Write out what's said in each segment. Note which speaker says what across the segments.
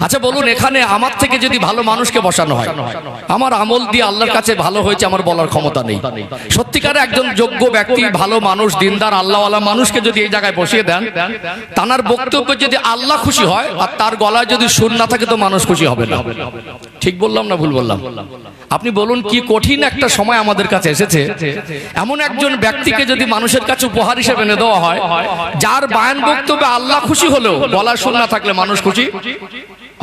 Speaker 1: আচ্ছা বলুন এখানে আমার থেকে যদি ভালো মানুষকে বসানো হয় আমার আমল দিয়ে আল্লাহর কাছে ভালো হয়েছে আমার বলার ক্ষমতা নেই। সত্যিকারে একজন যোগ্য ব্যক্তি ভালো মানুষ দিনদার আল্লাহওয়ালা মানুষকে যদি এই জায়গায় বসিয়ে দেন তানার বক্তব্যে যদি আল্লাহ খুশি হয় আর তার গলায় যদি সুর না থাকে তো মানুষ খুশি হবে না। ঠিক বললাম না ভুল বললাম? আপনি বলুন কি কঠিন একটা সময় আমাদের কাছে এসেছে এমন একজন ব্যক্তিকে যদি মানুষের কাছে উপহার হিসেবে এনে দেওয়া হয় যার বায়ান বক্তব্যে আল্লাহ খুশি হলেও গলায় সুর না থাকলে মানুষ খুশি?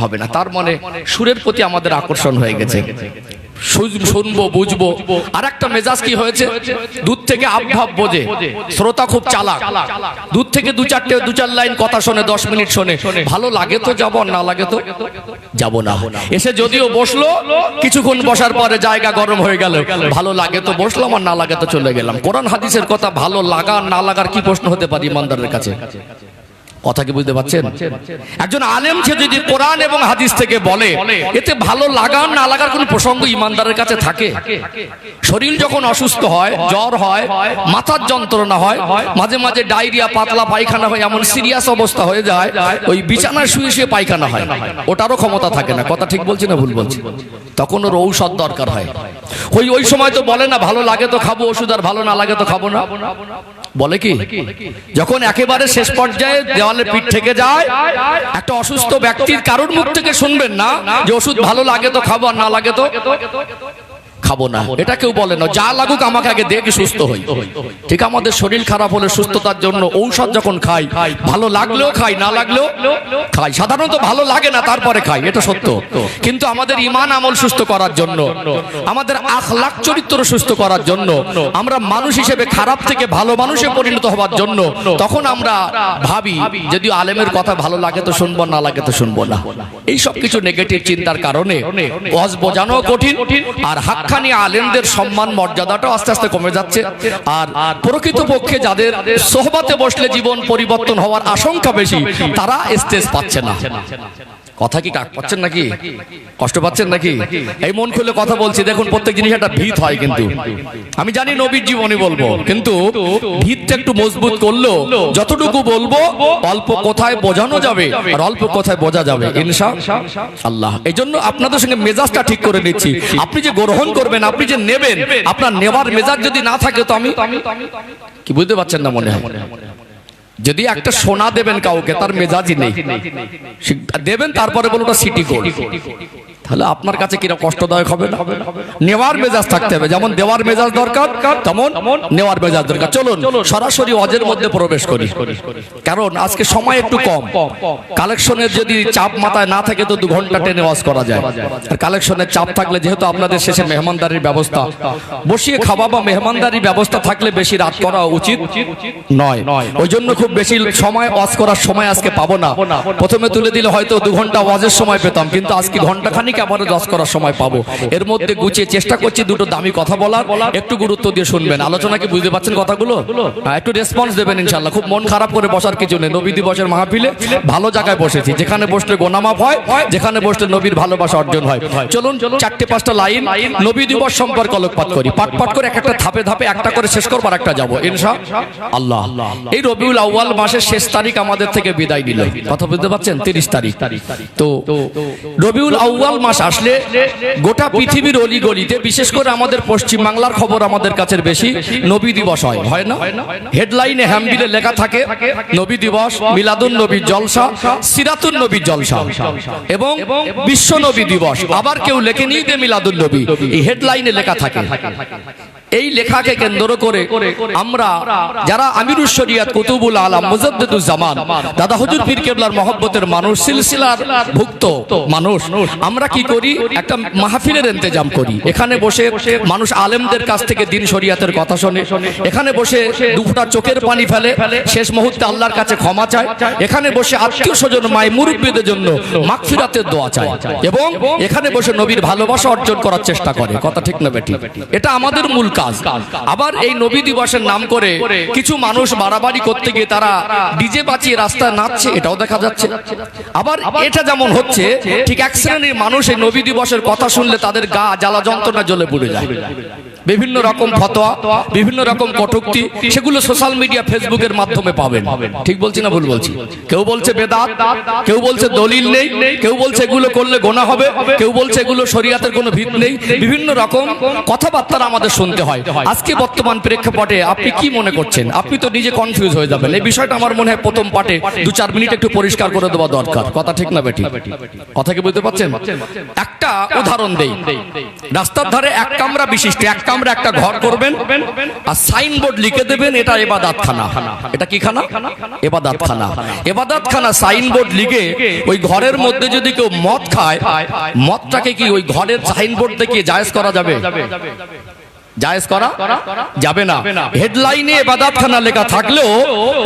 Speaker 1: হবে না। তার মানে সুরের প্রতি আমাদের আকর্ষণ হয়ে গেছে। শুনব, বুঝব। আর একটা মেজাজ কি হয়েছে? দূর থেকে আবভাব বোঝে। শ্রোতা খুব চালাক। দূর থেকে দু চারটে, দু চার লাইন কথা শোনে, দশ মিনিট শোনে। ভালো লাগে তো যাব, না লাগে তো যাব না। এসে যদিও বসল, কিছুক্ষণ বসার পরে জায়গা গরম হয়ে গেল। ভালো লাগে তো বসলাম, আর না লাগে তো চলে গেলাম। কোরআন হাদিসের কথা ভালো লাগা, না লাগার কি প্রশ্ন হতে পারে ইমানদারের কাছে? কথা কি বুঝতে পারছেন? একজন আলেম সে যদি কোরআন এবং হাদিস থেকে বলে, এতে ভালো লাগার না লাগার কোনো প্রসঙ্গ ইমানদারের কাছে থাকে? শরীর যখন অসুস্থ হয়, জ্বর হয়, মাথার যন্ত্রণা হয়, মাঝে মাঝে ডায়রিয়া, পাতলা পায়খানা হয়, এমন সিরিয়াস অবস্থা হয়ে যায়, ওই বিছানায় শুয়ে শুয়ে পায়খানা হয়। ওটারও ক্ষমতা থাকে না। কথা ঠিক বলছি না ভুল বলছি? তখন ওর ঔষধ দরকার হয়। ওই ওই সময় তো বলে না, ভালো লাগে তো খাব ওষুধ আর ভালো না লাগে তো খাব না। বলে কি? যখন একেবারে শেষ পর্যায়ে দেওয়ালে পিঠ থেকে যায়। একটা অসুস্থ ব্যক্তির কারোর মুখ থেকে শুনবেন না যে ওষুধ ভালো লাগে তো খাব আর না লাগে তো। খাব না। এটা কেউ বলে না। যা লাগুক আমাকে আগে দেখে সুস্থ হই। ঠিক আমাদের শরীর খারাপ হলে সুস্থতার জন্য ঔষধ যখন খাই ভালো লাগলেও খাই না লাগলেও খাই। সাধারণত ভালো লাগে না তারপরে খাই। এটা সত্য। কিন্তু আমাদের ইমান আমল সুস্থ করার জন্য আমাদের আখলাক চরিত্র সুস্থ করার জন্য আমরা মানুষ হিসেবে খারাপ থেকে ভালো মানুষে পরিণত হওয়ার জন্য তখন আমরা ভাবি যদি আলেমের কথা ভালো লাগে তো শুনব না লাগে তো শুনব না। এই সব কিছু নেগেটিভ চিন্তার কারণে ওয়াজ বোঝানো কঠিন আর হাক্কানি আলেমদের সম্মান, মর্যাদাটাও আস্তে আস্তে কমে যাচ্ছে। আর প্রকৃত পক্ষে যাদের সোহবাতে বসলে জীবন পরিবর্তন হওয়ার আশঙ্কা বেশি, তারা স্টেজ পাচ্ছে না। কথা কি কাক পাচ্ছেন নাকি? কষ্ট পাচ্ছেন নাকি? এই মন খুলে কথা বলছি, দেখুন, প্রত্যেক জিনিস একটা ভিত হয় কিন্তু। আমি জানি নবীর জীবনী বলব, কিন্তু ভিতটা একটু মজবুত করল যতটুকু বলব, অল্প কোথায় বোঝানো যাবে, আর অল্প কোথায় বোঝা যাবে, ইনশা আল্লাহ। এই জন্য আপনাদের সঙ্গে মেজাজটা ঠিক করে নিচ্ছি। আপনি যে গ্রহণ করবেন, আপনি যে নেবেন, আপনার নেবার মেজাজ যদি না থাকে তো আমি কি বুঝতে পারছেন না মনে হয়? যদি একটা সোনা দেবেন কাউকে, তার মেজাজই নেই। দেবেন, তারপরে বলো ওটা সিটি গোল্ড তাহলে আপনার কাছে কীরকম কষ্টদায়ক হবে না? নেওয়ার মেজাজ থাকতে হবে। যেমন দেওয়ার মেজাজ দরকার, তেমন নেওয়ার মেজাজ দরকার। চলুন, সরাসরি অজের মধ্যে প্রবেশ করি। কারণ আজকে সময় একটু কম। কালেকশনের যদি চাপ মাথায় না থাকে তো দু ঘণ্টা টেনে ওয়াজ করা যায়। আর কালেকশনের চাপ থাকলে যেহেতু আপনাদের শেষে মেহমানদারির ব্যবস্থা, বসিয়ে খাওয়া বা মেহমানদারির ব্যবস্থা থাকলে বেশি রাত করা উচিত নয়। ওই জন্য খুব বেশি সময় ওয়াজ করার সময় আজকে পাবো না। প্রথমে তুলে দিলে হয়তো দু ঘণ্টা ওয়াজের সময় পেতাম, কিন্তু আজকে ঘণ্টা খানিক আবারও দশ করার সময় পাবো। এর মধ্যে গুছিয়ে চেষ্টা করছি দুটো দামি কথা বলার। একটু গুরুত্ব দিয়ে শুনবেন। আলোচনা কি বুঝতে পারছেন কথাগুলো? হ্যাঁ, একটু রেসপন্স দেবেন ইনশাল্লাহ খুব মন খারাপ করে বসার কিছু নেই। নবী দিবসের মাহফিলে ভালো জায়গায় বসেছি। যেখানে বসলে গোনামাপ হয় যেখানে বসলে নবীর ভালোবাসা অর্জন হয়। চলুন চারটে পাঁচটা লাইন নবী দিবস সম্পর্কে আলোকপাত করি। পাট পাট করে এক একটা ধাপে ধাপে একটা করে শেষ করবার একটা যাব। ইনশা আল্লাহ। এই রবিউল আউয়াল মাসের শেষ তারিখ আমাদের থেকে বিদায় নিল। কথা বুঝতে পারছেন? তিরিশ তারিখ। তো রবিউল আউয়াল মাস আসলে গোটা পৃথিবীর অলি গলিতে বিশেষ করে আমাদের পশ্চিম বাংলার খবর আমাদের কাছে বেশি, নবী দিবস হয় হয় না? হেডলাইনে হ্যামবিলে লেখা থাকে, নবী দিবস, মিলাদুন নবী জলসা, সিরাতুন নবী জলসা। এবং বিশ্ব নবী দিবস, আবার কেউ লেখে নিয়ে দে মিলাদুন নবী। এই হেডলাইনে লেখা থাকে। এই লেখাকে কেন্দ্র করে আমরা যারা আমিরুল শরিয়াত কুতুবুল আলম মুজাদ্দিদুল জামান, দাদা হুজুর পীর কেবলার মহব্বতের মানুষ, সিলসিলার ভুক্ত মানুষ, আমরা কি করি? একটা মাহফিলের ইন্তজাম করি। এখানে বসে মানুষ আলেমদের কাছ থেকে দিন শরিয়াতের কথা শোনে। এখানে বসে দুফোটা চোখের পানি ফেলে। শেষ মুহূর্তে আল্লাহর কাছে ক্ষমা চায়। এখানে বসে আত্মীয় স্বজন, মায় মুরব্বীদের জন্য মাগফিরাতের দোয়া চায়। এবং এখানে বসে নবীর ভালোবাসা অর্জন করার চেষ্টা করে। কথা ঠিক না বেটি? এটা আমাদের মূল কাজ। কাজ। আবার এই নবী দিবসের নাম করে কিছু মানুষ বাড়াবাড়ি করতে গিয়ে তারা ডিজে বাঁচিয়ে রাস্তায় নাচছে, এটাও দেখা যাচ্ছে। আবার এটা যেমন হচ্ছে, ঠিক এক শ্রেণির মানুষ এই নবী দিবসের কথা শুনলে তাদের গা জ্বালা যন্ত্রণা জ্বলে পড়ে যায়। বিভিন্ন রকম ফতোয়া বিভিন্ন রকম কটুক্তি সেগুলো সোশ্যাল মিডিয়া ফেসবুকের মাধ্যমে পাবেন। ঠিক বলছি না ভুল বলছি? কেউ বলছে বেদাত কেউ বলছে দলিল নেই কেউ বলছে এগুলো করলে গোনা হবে কেউ বলছে এগুলো শরিয়াতের কোনো ভিত নেই বিভিন্ন রকম কথাবার্তা আমাদের শুনতে হয়। আজকে বর্তমান প্রেক্ষাপটে আপনি কি মনে করছেন? আপনি তো নিজে কনফিউজ হয়ে যাবেন। এই বিষয়টা আমার মনে হয় প্রথম পাটে দু চার মিনিট একটু পরিষ্কার করে দেওয়া দরকার। কথা ঠিক না বেটি? কথা কি বুঝতে পারছেন? একটা উদাহরণ দেই। রাস্তার ধারে এক কামরা বিশিষ্ট এক কামরা একটা ঘর করবেন, আর সাইনবোর্ড লিখে দেবেন, এটা এবাদাত খানা এটা কি খানা? এবাদাত খানা এবাদাত খানা সাইনবোর্ড লিখে ওই ঘরের মধ্যে যদি কেউ মদ খায়, মদটাকে কি ওই ঘরের সাইনবোর্ড থেকে জায়েজ করা যাবে? জায়েজ করা যাবে না। হেডলাইনে এবাদাতখানা লেখা থাকলেও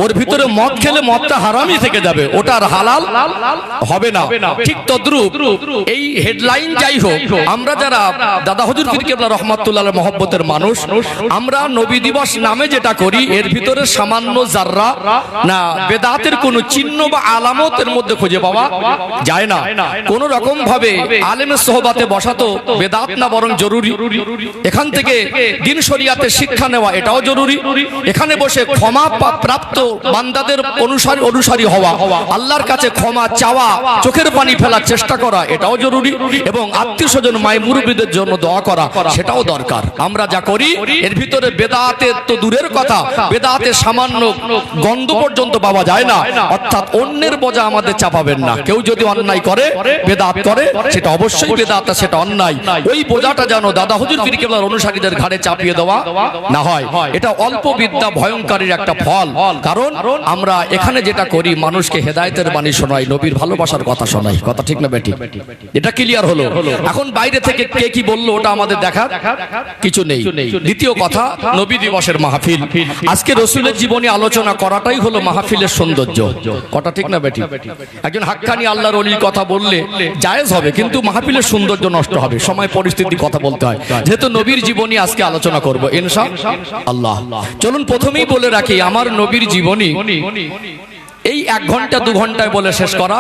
Speaker 1: ওর ভিতরে মদ খেলে মদটা হারামই থেকে যাবে। ওটার হালাল হবে না। ঠিক তদ্রুপ এই হেডলাইন যাই হোক আমরা যারা দাদা হজুর কিরকেবলা রহমাতুল্লাহ মহব্বতের মানুষ আমরা নবী দিবস নামে যেটা করি এর ভিতরে সামান্য জাররা না বেদাতের কোন চিহ্ন বা আলামতের মধ্যে খুঁজে পাওয়া যায় না। কোন রকম ভাবে আলেমের সহবাতে বসাতো বেদাত না বরং জরুরি। এখান থেকে দিন শরিয়াতে শিক্ষা নেওয়া এটাও জরুরি। এখানে বসে ক্ষমা প্রাপ্ত বান্দাদের অনুসারী অনুসারী হওয়া। আল্লাহর কাছে ক্ষমা চাওয়া, চোখের পানি ফেলার চেষ্টা করা, এটাও জরুরি। এবং আত্মীয় স্বজন মাই মুরব্বীদের জন্য দোয়া করা, সেটাও দরকার। আমরা যা করি, এর ভিতরে বেদাতের তো দূরের কথা। বেদাতে সামান্য গন্ধ পর্যন্ত পাওয়া যায় না। অর্থাৎ অন্যের বোঝা আমাদের চাপাবেন না। কেউ যদি অন্যায় করে, বেদাত করে, সেটা অবশ্যই বেদাত, সেটা অন্যায়। ওই বোঝাটা যেন দাদা হুজুর পীর কেবলার অনুসারীদের ঘাড়ে চাপিয়ে দেওয়া না হয়। এটা অল্প বিদ্যা ভয়ঙ্করের একটা ফল। কারণ আমরা এখানে যেটা করি, মানুষকে হেদায়েতের বাণী শোনাই, নবীর ভালোবাসার কথা শোনাই। কথা ঠিক না বেটি? এটা ক্লিয়ার হলো। এখন বাইরে থেকে কে কি বলল ওটা আমাদের দেখা কিছু নেই। দ্বিতীয় কথা, নবী দিবসের মাহফিল। আজকে রসুলের জীবনী আলোচনা করাটাই হলো মাহফিলের সৌন্দর্য। কথা ঠিক না বেটি? একজন হাক্কানি আল্লাহর অলির কথা বললে জায়েজ হবে, কিন্তু মাহফিলের সৌন্দর্য নষ্ট হবে। সময়, পরিস্থিতি, কথা বলতে হয়। যেহেতু নবীর জীবনী আজকে আলোচনা করব ইনশা আল্লাহ। চলুন প্রথমেই বলে রাখি আমার নবীর জীবনী এই এক ঘণ্টা দু ঘন্টায় বলে শেষ করা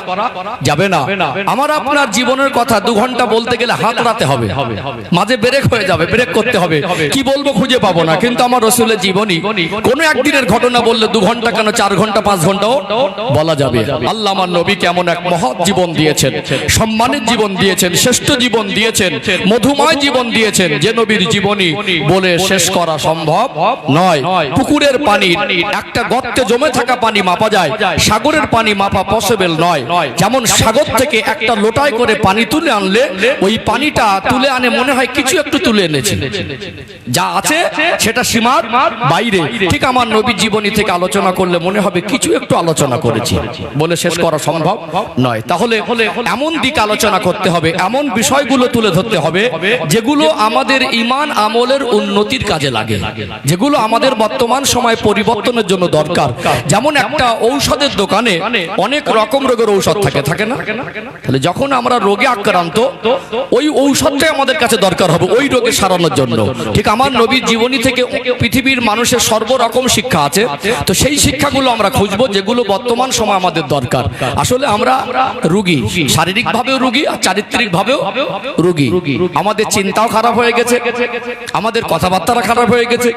Speaker 1: যাবে না। আমার আপনার জীবনের কথা দু ঘণ্টা বলতে গেলে হাত রাতে হবে। মাঝে ব্রেক হয়ে যাবে ব্রেক করতে হবে। কি বলব খুঁজে পাবো না। কিন্তু আমার রসুলের জীবনী কোনো একদিনের ঘটনা বললে দু ঘণ্টা কেন চার ঘণ্টা পাঁচ ঘন্টাও বলা যাবে। আল্লাহ আমার নবী কেমন এক মহৎ জীবন দিয়েছেন সম্মানের জীবন দিয়েছেন শ্রেষ্ঠ জীবন দিয়েছেন মধুময় জীবন দিয়েছেন যে নবীর জীবনী বলে শেষ করা সম্ভব নয়। পুকুরের পানি একটা গর্তে জমে থাকা পানি মাপা যায়। সাগরের পানি মাপা পসিবল নয়। যেমন সাগর থেকে একটা লোটায় করে পানি তুলে আনলে, ওই পানিটা তুলে আনে মনে হয় কিছু একটু তুলে এনেছে। যা আছে, সেটা সীমার বাইরে। ঠিক আমার নবী জীবনী থেকে আলোচনা করলে মনে হবে কিছু একটু আলোচনা করেছি। বলে শেষ করা সম্ভব নয়। তাহলে এমন দিক আলোচনা করতে হবে, এমন বিষয়গুলো তুলে ধরতে হবে, যেগুলো আমাদের ইমান আমলের উন্নতির কাজে লাগে। যেগুলো আমাদের বর্তমান সময় পরিবর্তনের জন্য দরকার। যেমন একটা ঔষধের দোকানে অনেক রকম রোগের ঔষধ থাকে থাকে না? তাহলে যখন আমরা রোগে আক্রান্ত, ওই ঔষধটাই আমাদের কাছে দরকার হবে, ওই রোগে সারানোর জন্য। ঠিক আমার নবীর জীবনী থেকে পৃথিবীর মানুষের সর্বরকম শিক্ষা আছে, তো সেই শিক্ষাগুলো আমরা খুঁজবো, যেগুলো বর্তমান সময় আমাদের দরকার। আসলে আমরা রুগী শারীরিক ভাবেও রুগী আর চারিত্রিক ভাবেও রুগী। আমাদের চিন্তাও খারাপ হয়ে গেছে, আমাদের কথাবার্তা খারাপ হয়ে গেছে,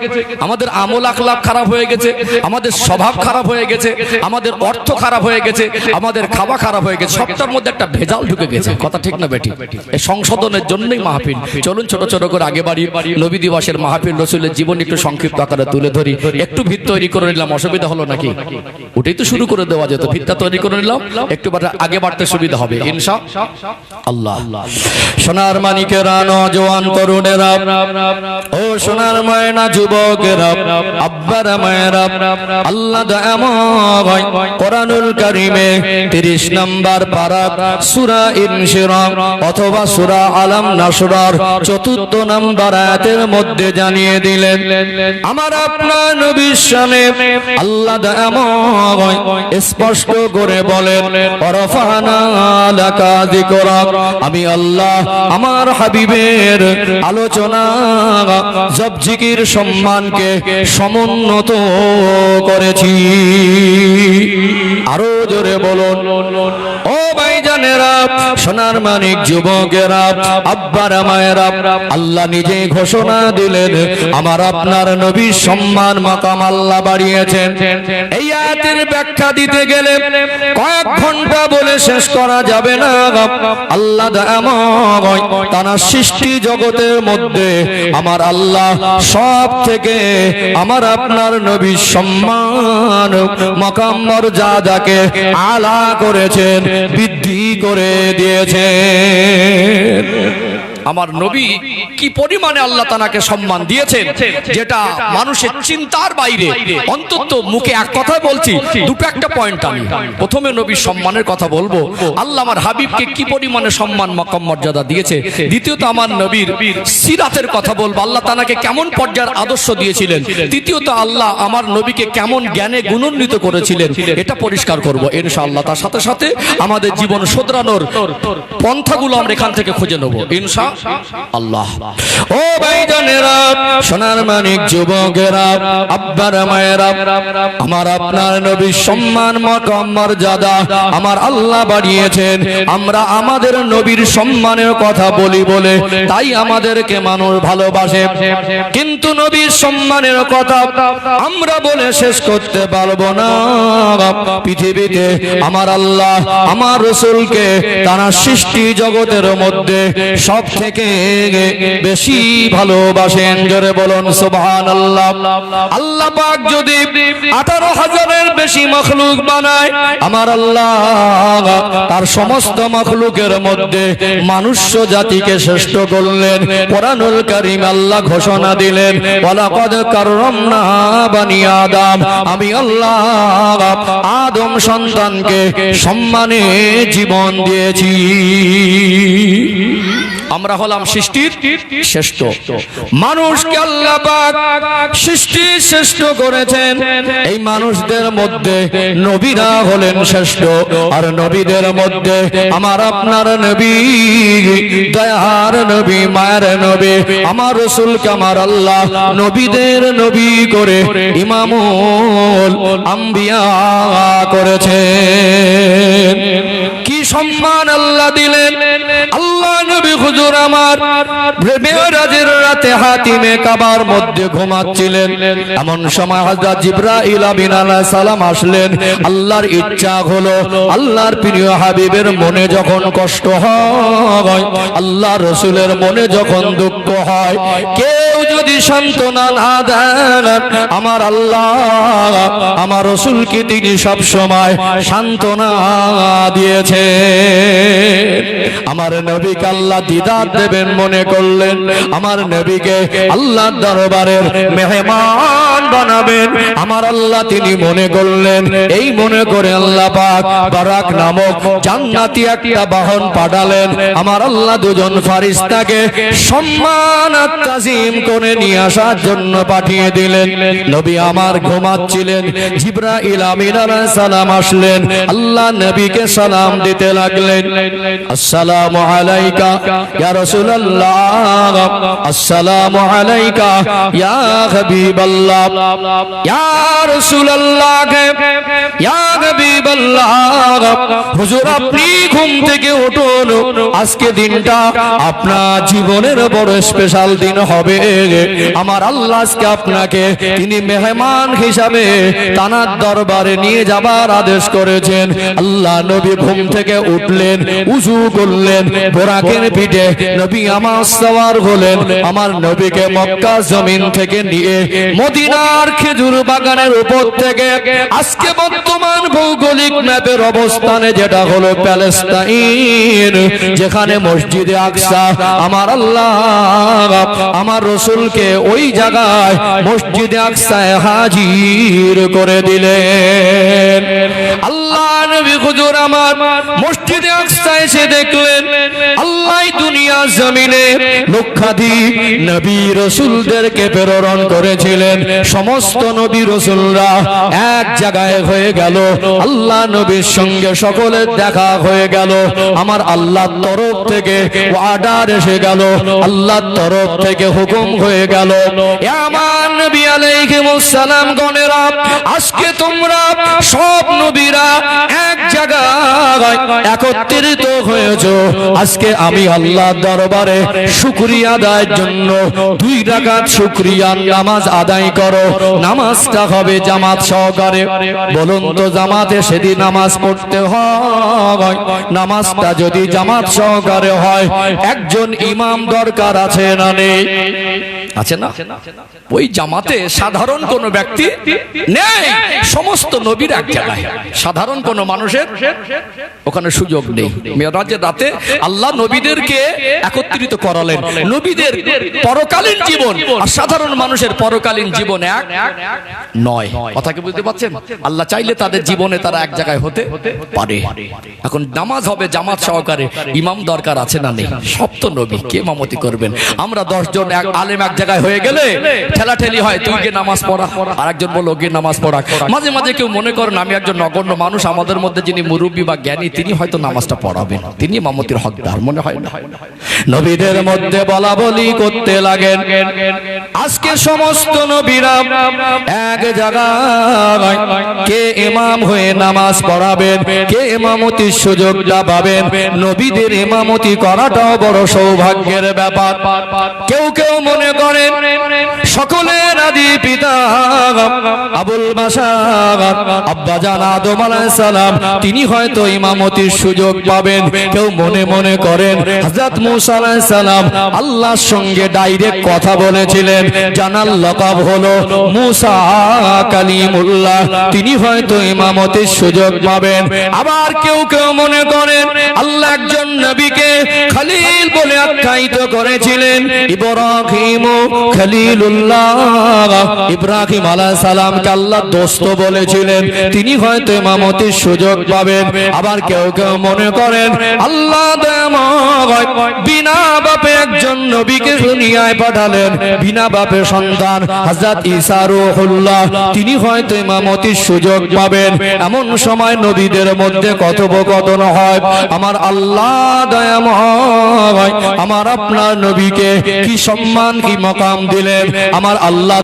Speaker 1: আমাদের আমল আখলাপ খারাপ হয়ে গেছে, আমাদের স্বভাব খারাপ হয়ে গেছে, আমাদের অর্থ খারাপ হয়ে গেছে আমাদের খাওয়া খারাপ হয়ে গেছে সবটার মধ্যে একটা ভেজাল ঢুকে গেছে। কথা ঠিক না বেটি? এই সংশোধনের জন্যই মাহফিল। চলুন ছোট ছোট করে আগে বাড়ি নবী দিবসের মাহফিল রসুলের জীবন একটু সংক্ষিপ্ত আকারে তুলে ধরি। একটু ভিত তৈরি করে নিলাম অসুবিধা হলো নাকি? ওটাই তো শুরু করে দেওয়া যেত ভিতটা তৈরি করে নিলাম একটু আগে বাড়তে সুবিধা হবে ইনশা আল্লাহ। সোনার মানিকেরা নজওয়ান তরুণেরা ও সোনার ময়না যুবকেরা আব্বার মায়েরা আল্লাহ দয়াময়
Speaker 2: কোরআনুল কারিমে 30 নম্বর পারা সূরা ইনশিরাহ অথবা সূরা আলাম নাসরার চতুর্থ নম্বর আয়াতের মধ্যে জানিয়ে দিলেন, আমার আপনার নবীর সামনে আল্লাহ দয়াময় স্পষ্ট করে বলেন, ওরফানা লাকা যিকরাক আমি আল্লাহ আমার হাবিবের আলোচনা, জব জিকির সম্মানকে সমুন্নত করেছি। আরও জোরে বলুন। ও সোনার মানিক যুবকেরা আব্বারা মায়েরা আল্লাহ নিজে ঘোষণা দিলেন, আমার আপনার সম্মান আল্লাহ বাড়িয়েছেন। এই আয়াতের ব্যাখ্যা দিতে গেলে কয়েক ঘণ্টা বলে শেষ করা যাবে না। আল্লাহ সৃষ্টি জগতের মধ্যে আমার আল্লাহ সব থেকে আমার আপনার নবীর সম্মান, মকাম, মর্যাদাকে আলা করেছেন। বৃদ্ধি করে দিয়েছেন।
Speaker 1: আমার নবী কি পরিমাণে আল্লাহ তানাকে সম্মান দিয়েছেন? যেটা মানুষের চিন্তার বাইরে, অন্তত মুখে এক কথা বলছি, দুটো একটা পয়েন্ট আমি। প্রথমে নবীর সম্মানের কথা বলব। আল্লাহ আমার হাবিবকে কি পরিমাণে সম্মান মকম মর্যাদা দিয়েছে? দ্বিতীয়ত আমার নবীর সিরাতের কথা বলব। আল্লাহ তানাকে কেমন পর্যায়ের আদর্শ দিয়েছিলেন? তৃতীয়ত আল্লাহ আমার নবীকে কেমন জ্ঞানে গুণান্বিত করেছিলেন? এটা পরিষ্কার করব করব। ইনশাআল্লাহ, তার সাথে সাথে আমাদের জীবন শোধরানোর পন্থাগুলো আমরা এখান থেকে খুঁজে নেব। ইনশা
Speaker 2: নবীর সম্মানের কথা তাই আমাদেরকে মানুষ ভালোবাসে। কিন্তু নবীর সম্মানের কথা আমরা বলে শেষ করতে পারব না। পৃথিবীতে আমার আল্লাহ, আমার রসুলকে তারা সৃষ্টি জগতের মধ্যে সব থেকে বেশি ভালোবাসেন। জোরে বলুন সুবহান আল্লাহ আল্লাহ পাক যদি আঠারো হাজারের বেশি মখলুক বানায়, আমার আল্লাহ তার সমস্ত মখলুকের মধ্যে মানুষ্য জাতিকে শ্রেষ্ঠ করলেন। কোরআনুল কারীম আল্লাহ ঘোষণা দিলেন, ওয়ালাকাদ কাররামনা বানি আদম। আমি আল্লাহ আদম সন্তানকে সম্মানে জীবন দিয়েছি।
Speaker 1: আমরা হলাম সৃষ্টির শ্রেষ্ঠ।
Speaker 2: মানুষকে আল্লাহ সৃষ্টি শ্রেষ্ঠ করেছেন। এই মানুষদের মধ্যে নবীরা হলেন শ্রেষ্ঠ। আর নবীদের মধ্যে আমার আপনার নবী, দয়ার নবী, মায়ের নবী, আমার রসুলকে আমার আল্লাহ, নবীদের নবী করে ইমামুল আম্বিয়া করেছেন। কি সম্মান আল্লাহ দিলেন? আল্লাহ নবী হুজুর আমার মেয়েরাজের রাতে হাতিমে কাবার মধ্যে ঘুমাচ্ছিলেন। এমন সময় হযরত জিবরাইল আমিন আলাইহিস সালাম আসলেন। আল্লাহর ইচ্ছা হলো আল্লাহর প্রিয় হাবিবের মনে যখন কষ্ট হয় আল্লাহ রসুলের মনে যখন দুঃখ হয়, কেউ যদি সান্ত্বনা না দেন, আমার আল্লাহ, আমার রসুলকে তিনি সব সময় সান্ত্বনা দিয়েছে আমার নবীকে আল্লাহ দিদার দেবেন মনে করলেন। আমার নবীকে আল্লাহ দরবারের মেহমান বানাবেন। আমার আল্লাহ তিনি মনে করলেন, এই মনে করে আল্লাহ পাক বারাক নামক জান্নাতি একটা বাহন পাঠালেন। আমার আল্লাহ দুজন ফারিস্তাকে সম্মান তাজিম করে নিয়ে আসার জন্য পাঠিয়ে দিলেন। নবী আমার ঘুমাচ্ছিলেন সালাম আসলেন। আল্লাহ নবীকে সালাম দিতে লাগলেন। আসসালামু আপনি ঘুম থেকে উঠুন, আজকে দিনটা আপনার জীবনের বড় স্পেশাল দিন হবে। আমার আল্লাহ আজকে আপনাকে তিনি মেহমান হিসাবে তানার দরবারে নিয়ে যাবার আদেশ করেছেন। আল্লাহ নবী ঘুম থেকে উঠলেন, উজু করলেন বোরাকের পিঠে নবী আমার সওয়ার হলেন আমার নবীকে মক্কা জমিন থেকে নিয়ে মদিনার খেজুর বাগানের উপর থেকে আজকে বর্তমান ভৌগোলিক ম্যাপের অবস্থানে যেটা হলো প্যালেস্তাইন যেখানে মসজিদে আকসা আমার আল্লাহ আমার রসুলকে ওই জায়গায় মসজিদে আকসায় হাজির করে দিলেন। আল্লাহ নবী হুজুর আমার মসজিদে আকসা এসে দেখলেন আল্লাহ দুনিয়া জমিনে লক্ষাধিক নবী রসুলদেরকে প্রেরণ করেছিলেন। সমস্ত নবী রসুলরা এক জায়গায় হয়ে গেল। আল্লাহ নবীর সঙ্গে সকলের দেখা হয়ে গেল। আমার আল্লাহর তরফ থেকে অর্ডার এসে গেল। আল্লাহর তরফ থেকে হুকুম হয়ে গেল। আমার নবী আলাইহিমুস সালাম গণেরা, আজকে তোমরা সব নবীরা এক জায়গায় একত্রিত হয়েছো। আজকে আমি আল্লাহ দরবারে শুকরিয়া আদায়ের জন্য দুই রাকাত শুকরিয়ার নামাজ আদায় করো। নামাজটা হবে জামাত সহকারে। বলুন তো জামাতে সেদিন নামাজ পড়তে হয়? নামাজটা যদি জামাত সহকারে হয়, একজন ইমাম দরকার আছে না নেই?
Speaker 1: আছে না? ওই জামাতে সাধারণ কোন ব্যক্তি নেই। সমস্ত নবীর এক জায়গায়। সাধারণ কোন মানুষের ওখানে সুযোগ নেই। মেয়েরাজের রাতে আল্লাহ নবীদেরকে একত্রিত করালেন। নবীদের পরকালীন জীবন আর সাধারণ মানুষের পরকালীন জীবন এক নয়। কথা কি বুঝতে পারছেন? আল্লাহ চাইলে তাদের জীবনে তারা এক জায়গায় হতে পারে। এখন নামাজ হবে জামাত সহকারে। ইমাম দরকার আছে না নেই? সপ্ত নবী। কে মামতি করবেন? আমরা দশজন এক আলেম এক জায়গায় হয়ে গেলে ঠেলাঠেলি হয়। তুই গিয়ে নামাজ পড়া। আর একজন বলো গিয়ে নামাজ পড়া। মাঝে মাঝে কেউ মনে করেন আমি একজন নগণ্য মানুষ আমাদের মধ্যে যিনি মুরব্বী বা জ্ঞানী তিনি হয়তো নামাজটা পড়াবেন। তিনি মামতির হকদার মনে হয় না?
Speaker 2: নবীদের মধ্যে বলা বলি করতে লাগেন। আজকে সমস্ত নবীরা এক জায়গায় কে ইমাম হয়ে নামাজ পড়াবেন কে ইমামতির সুযোগটা পাবেন? নবীদের ইমামতি করাটাও বড় সৌভাগ্যের ব্যাপার। কেউ কেউ মনে করেন। সকলের আদি পিতা আবুল বাসার আব্বা জান আদম আলাইহিস সালাম, তিনি হয়তো ইমামতির সুযোগ পাবেন। কেউ মনে মনে করেন, হযরত মুসা আলাইহিস সালাম আল্লাহর সঙ্গে ডাইরেক্ট কথা বলেছিলেন। জানার লকাব হলো, মুসা কালিমুল্লাহ, তিনি হয়তো ইমামতির সুযোগ পাবেন। আবার কেউ কেউ মনে করেন, আল্লাহ একজন নবীকে খলিল বলে আখ্যায়িত করেছিলেন। ইব্রাহিম খলিলুল্লাহ। ইব্রাহিম আল্লাহ দোস্ত বলেছিলেন। তিনি হয়তো ইমামতির সুযোগ পাবেন। আবার কেউ কেউ মনে করেন, আল্লাহ বিনা বাপে একজন নবীকে দুনিয়ায় পাঠালেন। বিনা বাপে সন্তান রূহুল্লাহ। তিনি হয়তো ইমামতির সুযোগ পাবেন। এমন সময় নবীদের মধ্যে কথোপকথন হয়, আমার আল্লাহ দয়াময়, আমার আপনার নবীকে কি সম্মান, কি মকাম দিলেন। আমার আল্লাহ